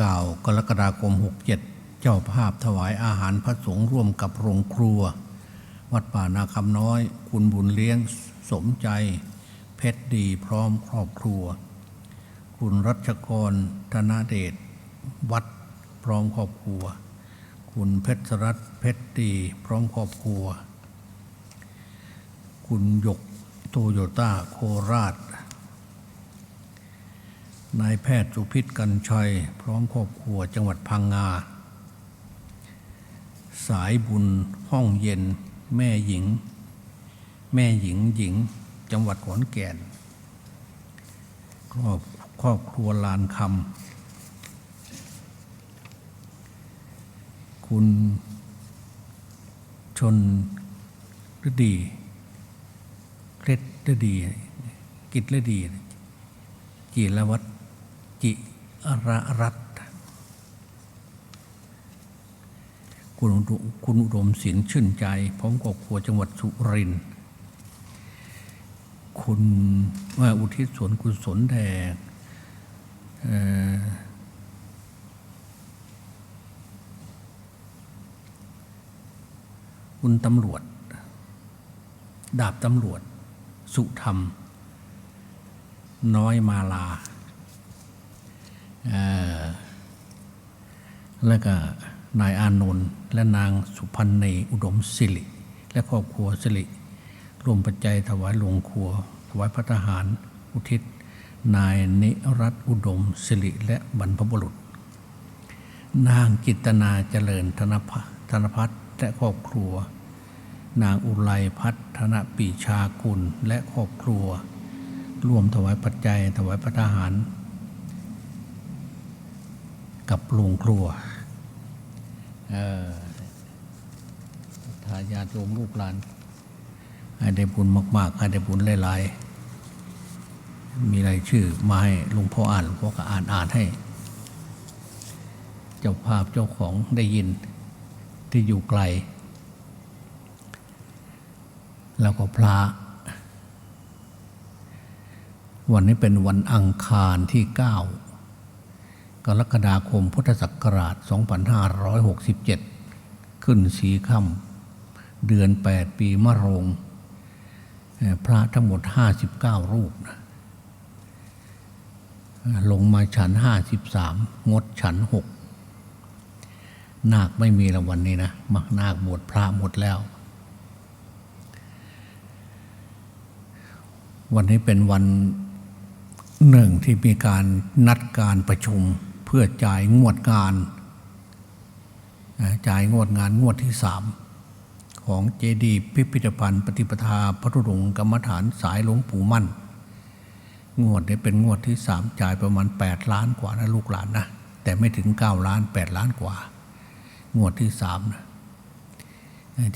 ก้ากรกฎาคมหกเจ้าภาพถวายอาหารพระสงฆ์ร่วมกับโรงครัว วัดป่านาคำน้อย คุณบุญเลี้ยงสมใจ เพชรดีพร้อมครอบครัว คุณรัชกรธนเดช วัดพร้อมครอบครัว คุณเพชรรัตน์เพชรดีพร้อมครอบครัว คุณหยกโตโยต้าโคราช นายแพทย์สุพิษกันชัย พร้อมครอบครัวจังหวัดพังงา สายบุญห้องเย็น แม่หญิง แม่หญิงหญิง จังหวัดขอนแก่น ครอบครอบครัวลานคำคุณชนฤดีเคล็ดฤดี กิจฤดีจิรวัตร จิระรัตคุณอุดมคุณอุดมศิลชื่นใจพร้อมครอบครัวจังหวัดสุรินทร์คุณว่าอุทิศส่วนกุศลแด่คุณตำรวจ ดาบตำรวจ สุธรรม น้อยมาลา แล้วก็นายอานนท์และนางสุพันในอุดมสิริ และครอบครัวสิริร่วมปัจจัยถวายหลวงครัว ถวายพระทหารอุทิศ นายนิรัตอุดมสิริและบรรพบุรุษ นางจิตนาเจริญธนพธนพัฒน์และครอบครัว นางอุไรพัฒนปีชากุลและครอบครัวร่วมถวายปัจจัยถวายพระทหาร กับโรงครัวทายาทโยมลูกหลานให้ได้บุญมากๆให้ได้บุญหลายๆ มีรายชื่อมาให้หลวงพ่ออ่านหลวงพ่อก็อ่านอ่านให้ เจ้าภาพเจ้าของได้ยินที่อยู่ไกล แล้วก็พระ วันนี้เป็นวันอังคารที่9ก กรกฎาคมพุทธศักราช 2567 ขึ้นสีค่ำเดือน 8 ปีมะโรง พระทั้งหมด 59 รูปนะลงมาฉัน 53 งดฉัน 6 นาคไม่มีละวันนี้นะมักนาคบวชพระหมดแล้ว วันนี้เป็นวันหนึ่งที่มีการนัดการประชุม พื่อจ่ายงวดงานจ่ายงวดงานงวดที่สามของเจดีย์พิพิธภัณฑ์ ปฏิปทาพระธุดงค์กรรมฐานสายหลวงปู่มั่น งวดนี้เป็นงวดที่สามจ่ายประมาณ 8 ล้านกว่านะลูกหลานนะแต่ไม่ถึง 9 ล้าน 8 ล้านกว่า งวดที่สามนะ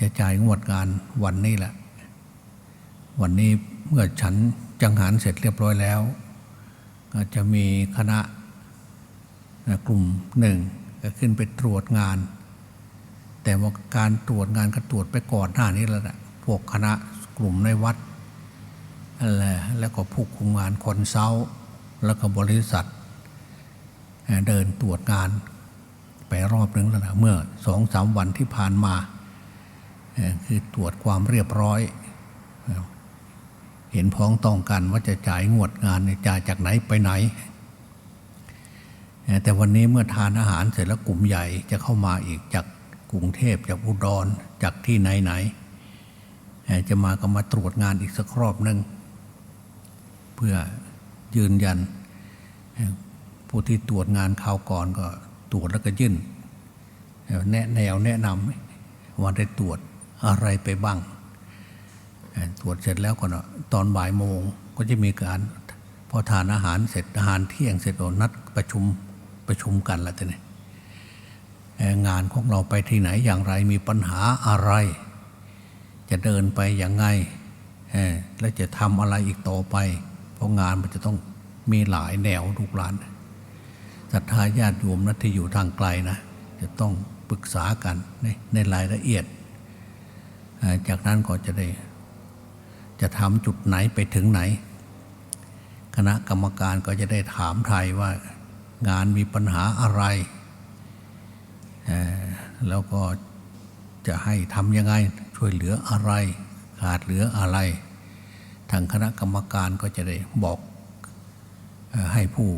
จะจ่ายงวดงานวันนี้แหละ วันนี้เมื่อฉันจังหารเสร็จเรียบร้อยแล้ว ก็จะมีคณะ กลุ่มหนึ่งก็ขึ้นไปตรวจงาน แต่ว่าการตรวจงานก็ตรวจไปก่อนหน้านี้แล้วนะพวกคณะกลุ่มในวัดอะไรแล้วก็ผู้คุมงานคอนซัลท์แล้วก็บริษัท เดินตรวจงานไปรอบนึงแล้วนะเมื่อสองสามวันที่ผ่านมา คือตรวจความเรียบร้อย เห็นพ้องต้องกันว่าจะจ่ายงวดงานจ่ายจากไหนไปไหน แต่วันนี้เมื่อทานอาหารเสร็จแล้วกลุ่มใหญ่จะเข้ามาอีกจากกรุงเทพจากอุดรจากที่ไหนไหน จะมาก็มาตรวจงานอีกสักรอบหนึ่งเพื่อยืนยัน ผู้ที่ตรวจงานคราวก่อนก็ตรวจแล้วก็ยื่นแนะแนวแนะนำว่าได้ตรวจอะไรไปบ้าง ตรวจเสร็จแล้วก็นตอนบ่ายโมงก็จะมีการพอทานอาหารเสร็จอาหารเที่ยงเสร็จนัดประชุม ประชุมกันแล้วทีนี้งานของเราไปที่ไหนอย่างไรมีปัญหาอะไร จะเดินไปอย่างไงและจะทำอะไรอีกต่อไป เพราะงานมันจะต้องมีหลายแนวทุกร้านศรัทธาญาติโยมนะที่อยู่ทางไกลนะ จะต้องปรึกษากันในในรายละเอียด จากนั้นก็จะได้ จะทำจุดไหนไปถึงไหน คณะกรรมการก็จะได้ถามไทยว่า งานมีปัญหาอะไร แล้วก็จะให้ทำยังไงช่วยเหลืออะไร ขาดเหลืออะไร ทางคณะกรรมการก็จะได้บอกให้ผู้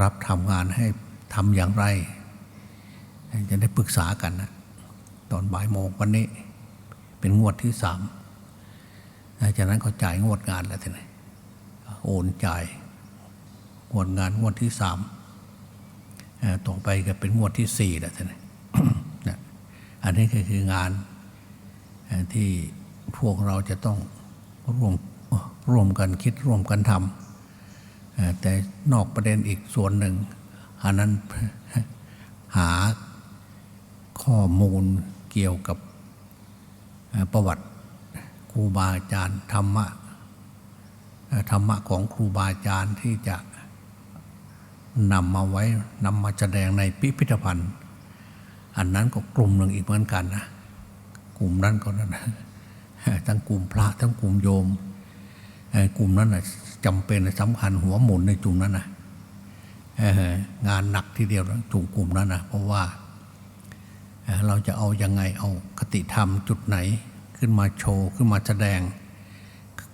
รับทำงานให้ทำอย่างไร จะได้ปรึกษากันนะตอนบ่ายโมงวันนี้เป็นงวดที่สามจากนั้นก็จ่ายงวดงานแล้วทีนี้โอนจ่าย งวดงานงวดที่สามต่อไปก็เป็นงวดที่สี่แล้วทีนี้นอันนี้ก็คืองานที่พวกเราจะต้องร่วมร่วมกันคิดร่วมกันทำแต่นอกประเด็นอีกส่วนหนึ่งอันนั้นหาข้อมูลเกี่ยวกับประวัติครูบาอาจารย์ธรรมะธรรมะของครูบาอาจารย์ที่จะ นำมาไว้นำมาแสดงในพิพิธภัณฑ์ อันนั้นก็กลุ่มหนึ่งอีกเหมือนกันนะกลุ่มนั้นก็นั่นทั้งกลุ่มพระทั้งกลุ่มโยมกลุ่มนั้นนะจำเป็นสำคัญหัวหมุนในกลุ่มนั้นนะงานหนักทีเดียวนะกลุ่มกลุ่มนั้นนะเพราะว่าเอ่อเราจะเอายังไงเอาคติธรรมจุดไหนขึ้นมาโชว์ขึ้นมาแสดง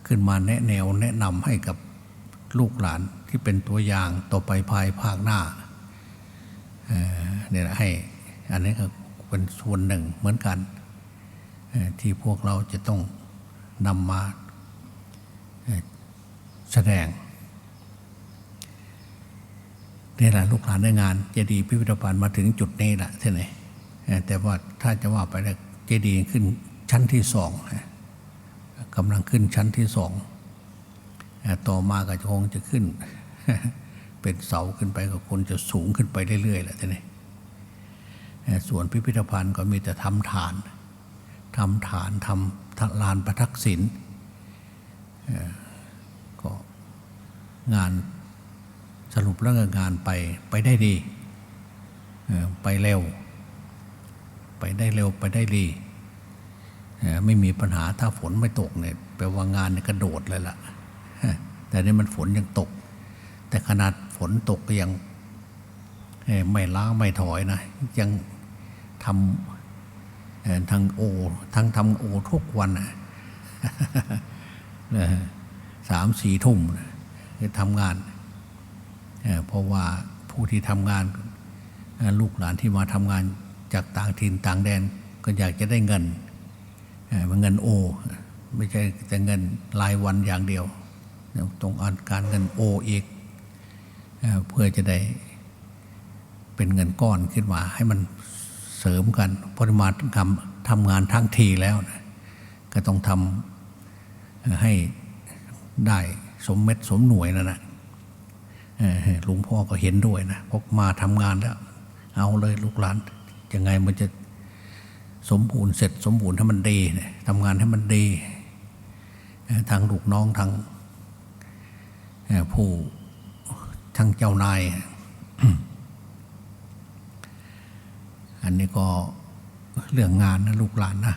ขึ้นมาแนะแนวแนะนำให้กับ ลูกหลานที่เป็นตัวอย่างต่อไปภายภาคหน้าเนี่ยให้อันนี้ก็เป็นส่วนหนึ่งเหมือนกัน ที่พวกเราจะต้องนำมาแสดงนี่แหละลูกหลานได้งานเจดีย์พิพิธภัณฑ์มาถึงจุดนี้แหละที่ไหนเอ่อแต่ว่าถ้าจะว่าไปแล้วเจดีย์ขึ้นชั้นที่สองกำลังขึ้นชั้นที่สอง ต่อมาก็คงจะขึ้น เป็นเสาขึ้นไปก็คนจะสูงขึ้นไปเรื่อยๆแหละทีนี้เอ่อส่วนพิพิธภัณฑ์ก็มีแต่ทำฐานทำฐานทำลานประทักษิณก็งานสรุปแล้วก็งานไปไปได้ดีไปเร็ว ไปได้เร็วไปได้ดี ไม่มีปัญหาถ้าฝนไม่ตกเนี่ยแปลว่างานกระโดดเลยล่ะ แต่นี่มันฝนยังตก แต่ขนาดฝนตกก็ยังไม่ล้างไม่ถอยนะยังทำทางโอทั้งทำโอทุกวันนะสามสี่ทุ่มนะทำงาน เพราะว่าผู้ที่ทำงานลูกหลานที่มาทำงานจากต่างถิ่นต่างแดนก็อยากจะได้เงินเงินโอ ไม่ใช่แต่เงินรายวันอย่างเดียว ตรงอันการเงินโออีกเอ่อเพื่อจะได้เป็นเงินก้อนขึ้นมาให้มันเสริมกันปริมาณทำทำงานทั้งทีแล้วนะก็ต้องทำให้ได้สมเม็ดสมหน่วยนั่นนะเอ่อหลวงพ่อก็เห็นด้วยนะพราะมาทำงานแล้ว เอาเลยลูกหลานยังไงมันจะสมบูรณ์เสร็จสมบูรณ์ให้มันดีทำงานให้มันดีทางลูกน้องทาง ผู้ทางเจ้านาย อันนี้ก็เรื่องงานนะลูกหลานนะ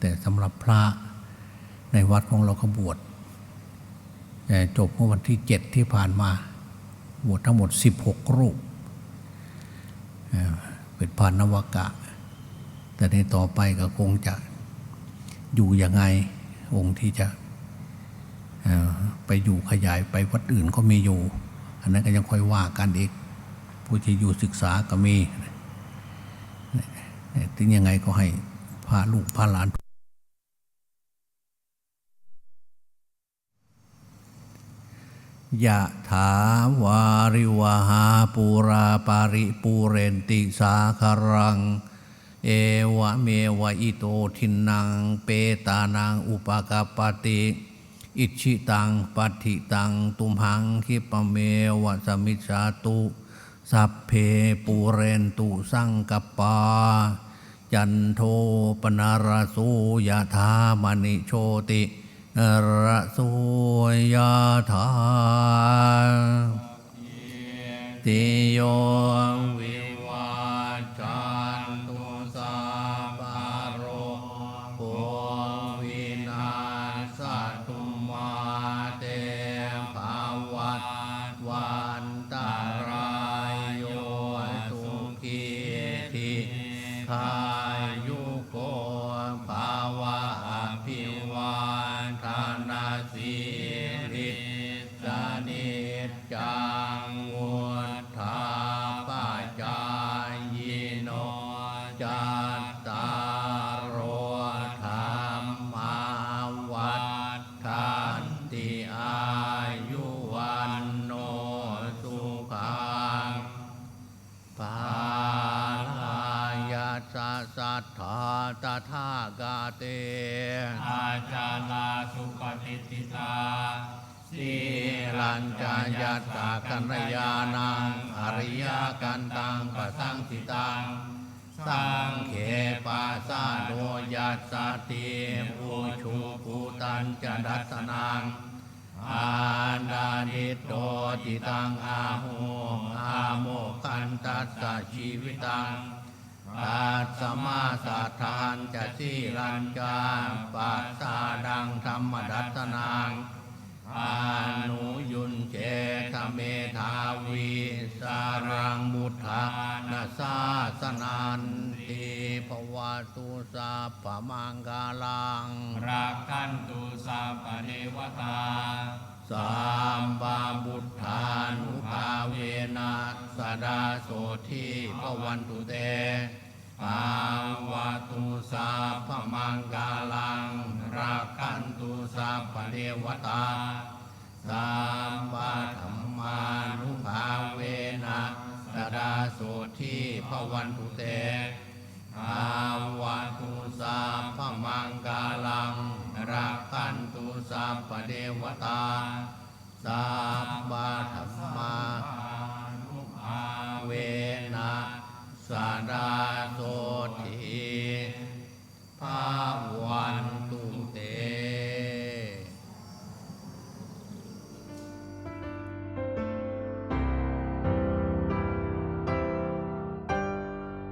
แต่สำหรับพระในวัดของเราก็บวชจบเมื่อวันที่เจ็ดที่ผ่านมา บวชทั้งหมด 16 รูปเป็นพานนวกะ แต่ในต่อไปก็คงจะอยู่ยังไงองค์ที่จะ ไปอยู่ขยายไปวัดอื่นก็มีอยู่ อันนั้นก็ยังค่อยว่ากันอีก ผู้ที่อยู่ศึกษาก็มีถึงยังไงก็ให้พาลูกพาหลาน ยะถาวาริวหาปูราปาริปูเรนติสาคารัง เอวะเมวะอิโตทินัง เปตานังอุปกาปติ อิชิตังปัติตัง ตุมหังคิปะเมวะสมิจฉาตุ สัพเพปูเรนตุสังกปา จันโทปนารโสยะธามณิโชติระโสยะธา นิจจา ปัญจายัตากัญญาณังอริยกันตังปะสังสิตังสังเขปัสาโนยัสสติอุชูปุตันจัดัสนังอาดานิโตติตังอาโหอาโมกันตัสชีวิตังอาสมาสัทานจะสีรันจาปัสสาดังธรรมดัตนางอานุ ทาสามบาบุทธานุภาเวนะสดาโสทีพวันตุเตภาวะตุสาพมังกาลังรักขันตุสาพเดวตาสามบา